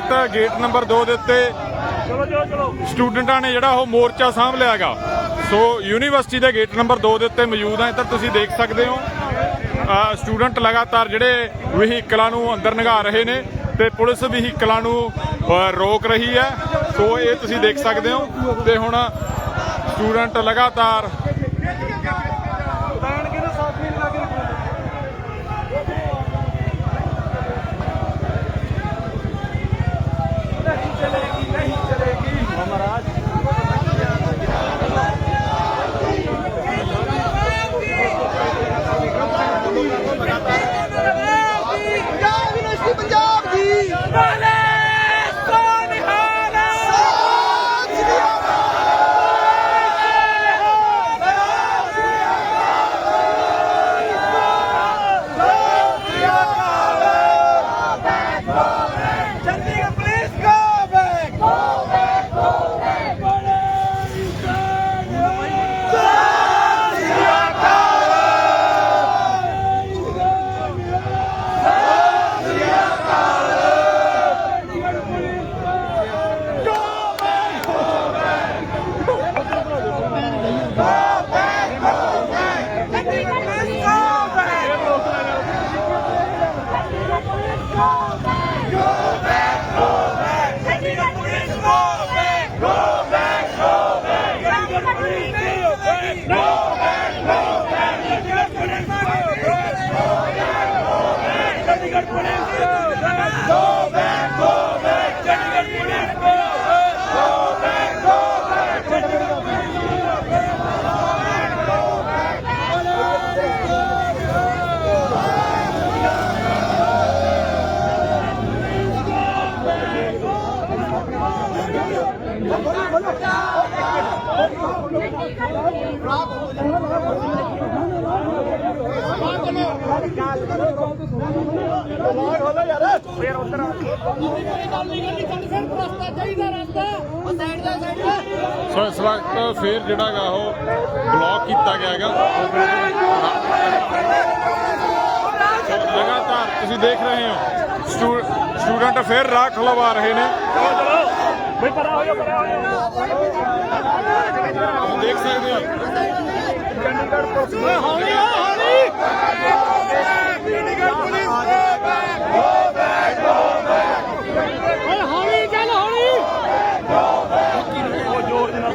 ਤਹਿਤ gate number 2 ਦੇ ਉੱਤੇ। ਚਲੋ ਚਲੋ ਚਲੋ। ਸਟੂਡੈਂਟਾਂ ਨੇ ਜਿਹੜਾ ਉਹ ਮੋਰਚਾ ਸਾਂਭ ਲਿਆਗਾ ਸੋ ਯੂਨੀਵਰਸਿਟੀ ਦੇ ਗੇਟ ਨੰਬਰ 2 ਦੇ ਉੱਤੇ ਮੌਜੂਦ ਆ। ਇੱਧਰ ਤੁਸੀਂ ਦੇਖ ਸਕਦੇ ਹੋ। ਸਟੂਡੈਂਟ ਲਗਾਤਾਰ ਜਿਹੜੇ ਵਹੀਕਲਾਂ ਨੂੰ ਅੰਦਰ ਨਗਾ ਰਹੇ ਨੇ ਤੇ ਪੁਲਿਸ ਵਹੀਕਲਾਂ ਨੂੰ ਰੋਕ ਰਹੀ ਹੈ। ਸੋ ਇਹ ਤੁਸੀਂ ਦੇਖ ਸਕਦੇ ਹੋ। ਤੇ ਹੁਣ ਸਟੂਡੈਂਟ ਲਗਾਤਾਰ ਸੋ ਇਸ ਵਕਤ ਫੇਰ ਜਿਹੜਾਗਾ ਉਹ ਬਲੌਕ ਕੀਤਾ ਗਿਆ ਹੈਗਾ ਲਗਾਤਾਰ ਤੁਸੀਂ ਦੇਖ ਰਹੇ ਹੋ ਸਟੂਡੈਂਟ ਫੇਰ ਰਾਹ ਖਲਵਾ ਰਹੇ ਨੇ। ਬਈ ਪਰਾ ਹੋ ਜਾ ਪਰਾ ਹੋ ਜਾ। ਦੇਖ ਸਕਦੇ ਹੋ। ਚੰਡੀਗੜ੍ਹ ਪੁਲਿਸ ਹੌਲੀ ਹੌਲੀ। ਚੰਡੀਗੜ੍ਹ ਪੁਲਿਸ। ਗੋ ਬੈਕ ਓਏ ਹੌਲੀ ਚੱਲ ਹੌਲੀ। ਉਹ ਜ਼ੋਰ ਨਾਲ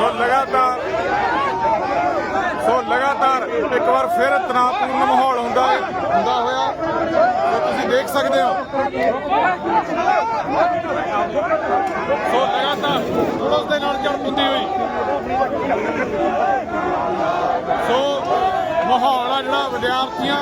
ਸੋ ਲਗਾਤਾਰ ਸੋ ਲਗਾਤਾਰ ਇੱਕ ਵਾਰ ਫਿਰ ਤਣਾਅਪੂਰਨ ਮਾਹੌਲ ਹੁੰਦਾ ਹੁੰਦਾ ਹੋਇਆ। ਤੁਸੀਂ ਦੇਖ ਸਕਦੇ ਹੋ। ਸੋ ਲਗਾਤਾਰ ਪੁਲਿਸ ਦੇ ਨਾਲ ਜੜਪੁੰਦੀ ਹੋਈ। ਸੋ ਮਾਹੌਲ ਆ ਜਿਹੜਾ ਵਿਦਿਆਰਥੀਆਂ